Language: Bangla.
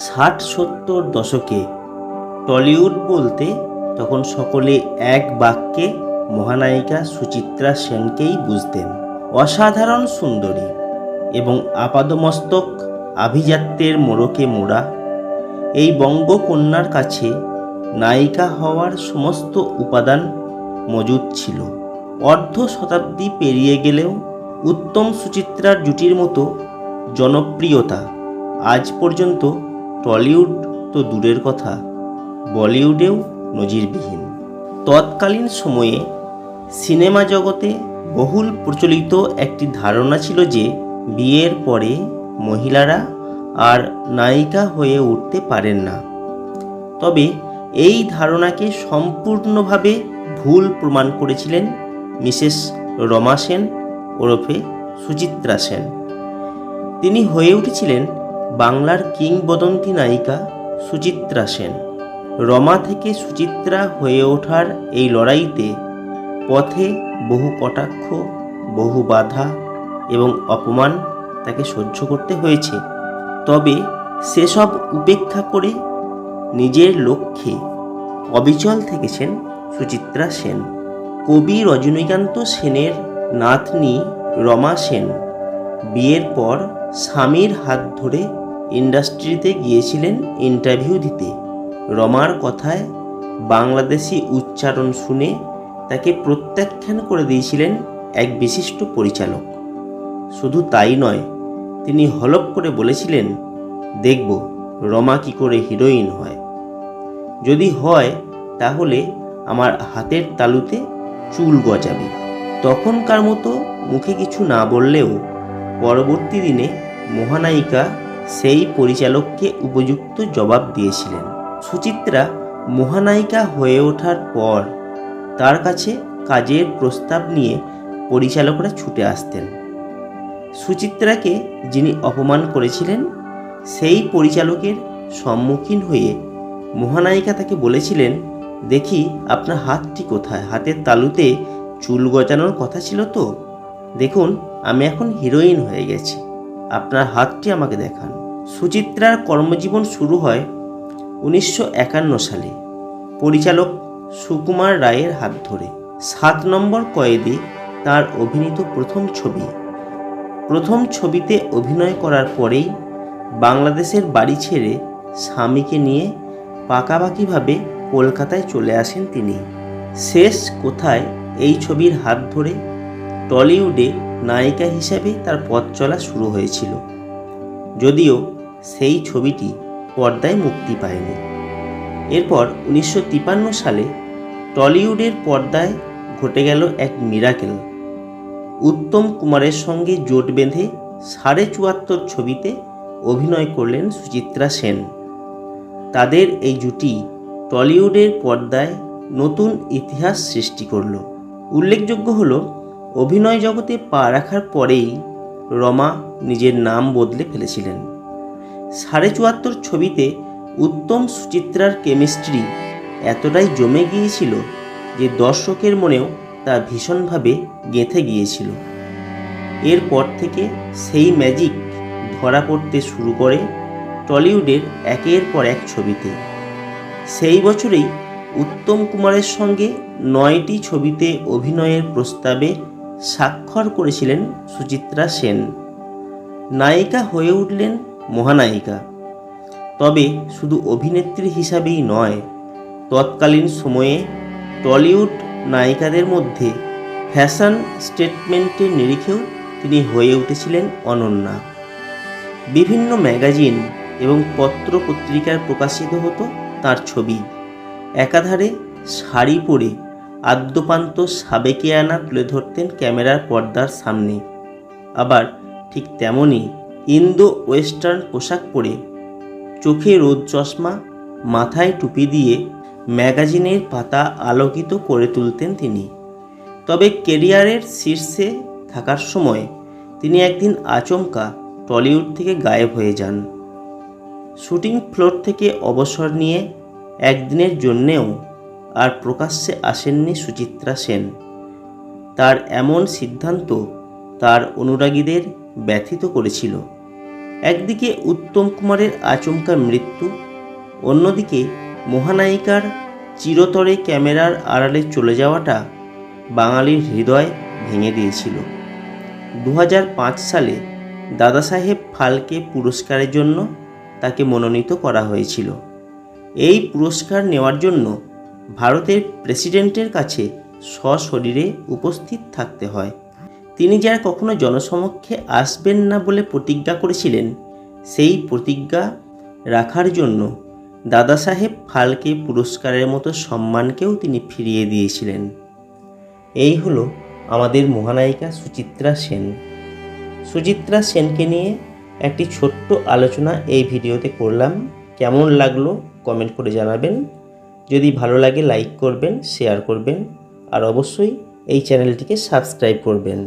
ষাট সত্তর দশকে টলিউড বলতে তখন সকলে এক বাক্যে মহানায়িকা সুচিত্রা সেনকেই বুঝতেন। অসাধারণ সুন্দরী এবং আপাদমস্তক আভিজাত্যের মোড়কে মোড়া এই বঙ্গকন্যার কাছে নায়িকা হওয়ার সমস্ত উপাদান মজুদ ছিল। অর্ধ শতাব্দী পেরিয়ে গেলেও উত্তম সুচিত্রার জুটির মতো জনপ্রিয়তা আজ পর্যন্ত টলিউড তো দূরের কথা, বলিউডেও নজিরবিহীন। তৎকালীন সময়ে সিনেমা জগতে বহুল প্রচলিত একটি ধারণা ছিল যে, বিয়ের পরে মহিলারা আর নায়িকা হয়ে উঠতে পারেন না। তবে এই ধারণাকে সম্পূর্ণভাবে ভুল প্রমাণ করেছিলেন মিসেস রমা সেন ওরফে সুচিত্রা সেন। তিনি হয়ে উঠেছিলেন বাংলার কিংবদন্তি নায়িকা সুচিত্রা সেন। রমা থেকে সুচিত্রা হয়ে ওঠার এই লড়াইতে পথে বহু কটাক্ষ, বহু বাধা এবং অপমান তাকে সহ্য করতে হয়েছে। তবে সেসব উপেক্ষা করে নিজের লক্ষ্যে অবিচল থেকেছেন সুচিত্রা সেন। কবি রজনীকান্ত সেনের নাতনি রমা সেন। বিয়ের পর স্বামীর হাত ধরে ইন্ডাস্ট্রিতে গিয়েছিলেন ইন্টারভিউ দিতে। রমার কথায় বাংলাদেশি উচ্চারণ শুনে তাকে প্রত্যাখ্যান করে দিয়েছিলেন এক বিশিষ্ট পরিচালক। শুধু তাই নয়, তিনি হলপ করে বলেছিলেন, দেখব রমা কি করে হিরোইন হয়। যদি হয়, তাহলে আমার হাতের তালুতে চুল গজাবে। তখনকার মতো মুখে কিছু না বললেও পরবর্তী দিনে মহানায়িকা সেই পরিচালককে উপযুক্ত জবাব দিয়েছিলেন। সুচিত্রা মহানায়িকা হয়ে ওঠার পর তার কাছে কাজের প্রস্তাব নিয়ে পরিচালকরা ছুটে আসতেন। সুচিত্রাকে যিনি অপমান করেছিলেন, সেই পরিচালকের সম্মুখীন হয়ে মহানায়িকা তাকে বলেছিলেন, দেখি, আপনার হাতটি কোথায়? হাতের তালুতে চুল গজানোর কথা ছিল তো? দেখুন, আমি এখন হিরোইন হয়ে গেছি। আপনার হাতটি আমাকে দেখান। সুচিত্রার কর্মজীবন শুরু হয় উনিশশো একান্ন সালে। পরিচালক সুকুমার রায়ের হাত ধরে। সাত নম্বর কয়েদে তার অভিনীত প্রথম ছবি। প্রথম ছবিতে অভিনয় করার পরেই বাংলাদেশের বাড়ি ছেড়ে স্বামীকে নিয়ে পাকাপাকিভাবে কলকাতায় চলে আসেন তিনি। শেষ কোথায় এই ছবির হাত ধরে টলিউডে নায়িকা হিসাবে তার পথ চলা শুরু হয়েছিল। যদিও সেই ছবিটি পর্দায় মুক্তি পায়নি। এরপর উনিশশো সালে টলিউডের পর্দায় ঘটে গেল এক মিরাকেল। উত্তম কুমারের সঙ্গে জোট বেঁধে সাড়ে চুয়াত্তর ছবিতে অভিনয় করলেন সুচিত্রা সেন। তাদের এই জুটি টলিউডের পর্দায় নতুন ইতিহাস সৃষ্টি করল। উল্লেখযোগ্য হল অভিনয় জগতে পা রাখার পরেই রমা নিজের নাম বদলে ফেলেছিলেন। সাড়ে চুয়াত্তর ছবিতে উত্তম সুচিত্রার কেমিস্ট্রি এতটাই জমে গিয়েছিল যে দর্শকের মনেও তা ভীষণভাবে গেঁথে গিয়েছিল। এরপর থেকে সেই ম্যাজিক ধরা পড়তে শুরু করে টলিউডের একের পর এক ছবিতে। সেই বছরেই উত্তম কুমারের সঙ্গে নয়টি ছবিতে অভিনয়ের প্রস্তাবে স্বাক্ষর করেছিলেন সুচিত্রা সেন। নায়িকা হয়ে উঠলেন মহানায়িকা। তবে শুধু অভিনেত্রী হিসাবেই নয়, তৎকালীন সময়ে টলিউড নায়িকাদের মধ্যে ফ্যাশন স্টেটমেন্টের নিরিখেও তিনি হয়ে উঠেছিলেন অনন্যা। বিভিন্ন ম্যাগাজিন এবং পত্র পত্রিকায় প্রকাশিত হতো তার ছবি। একাধারে শাড়ি পরে আদ্যপান্ত সাবেকিয়ানা তুলে ধরতেন ক্যামেরার পর্দার সামনে। আবার ঠিক তেমনই ইন্দো ওয়েস্টার্ন পোশাক পরে চোখে রোদ চশমা, মাথায় টুপি দিয়ে ম্যাগাজিনের পাতা আলোকিত করে তুলতেন তিনি। তবে কেরিয়ারের শীর্ষে থাকার সময় তিনি একদিন আচমকা টলিউড থেকে গায়েব হয়ে যান। শুটিং ফ্লোর থেকে অবসর নিয়ে একদিনের জন্যেও আর প্রকাশ্যে আসেননি সুচিত্রা সেন। তার এমন সিদ্ধান্ত তার অনুরাগীদের ব্যথিত করেছিল। একদিকে উত্তম কুমারের আচমকা মৃত্যু, অন্যদিকে মহানায়িকার চিরতরে ক্যামেরার আড়ালে চলে যাওয়াটা বাঙালির হৃদয় ভেঙে দিয়েছিল। দু হাজার পাঁচ সালে দাদাসাহেব ফালকে পুরস্কারের জন্য তাকে মনোনীত করা হয়েছিল। এই পুরস্কার নেওয়ার জন্য ভারতের প্রেসিডেন্টের কাছে সশরীরে উপস্থিত থাকতে হয়। তিনি যারা কখনো জনসমক্ষে আসবেন না বলে প্রতিজ্ঞা করেছিলেন, সেই প্রতিজ্ঞা রাখার জন্য দাদাসাহেব ফালকে পুরস্কারের মতো সম্মানকেও তিনি ফিরিয়ে দিয়েছিলেন। এই হলো আমাদের মহানায়িকা সুচিত্রা সেন। সুচিত্রা সেনকে নিয়ে একটি ছোট্ট আলোচনা এই ভিডিওতে করলাম। কেমন লাগল কমেন্ট করে জানাবেন। যদি ভালো লাগে লাইক করবেন শেয়ার করবেন আর অবশ্যই এই চ্যানেলটিকে সাবস্ক্রাইব করবেন।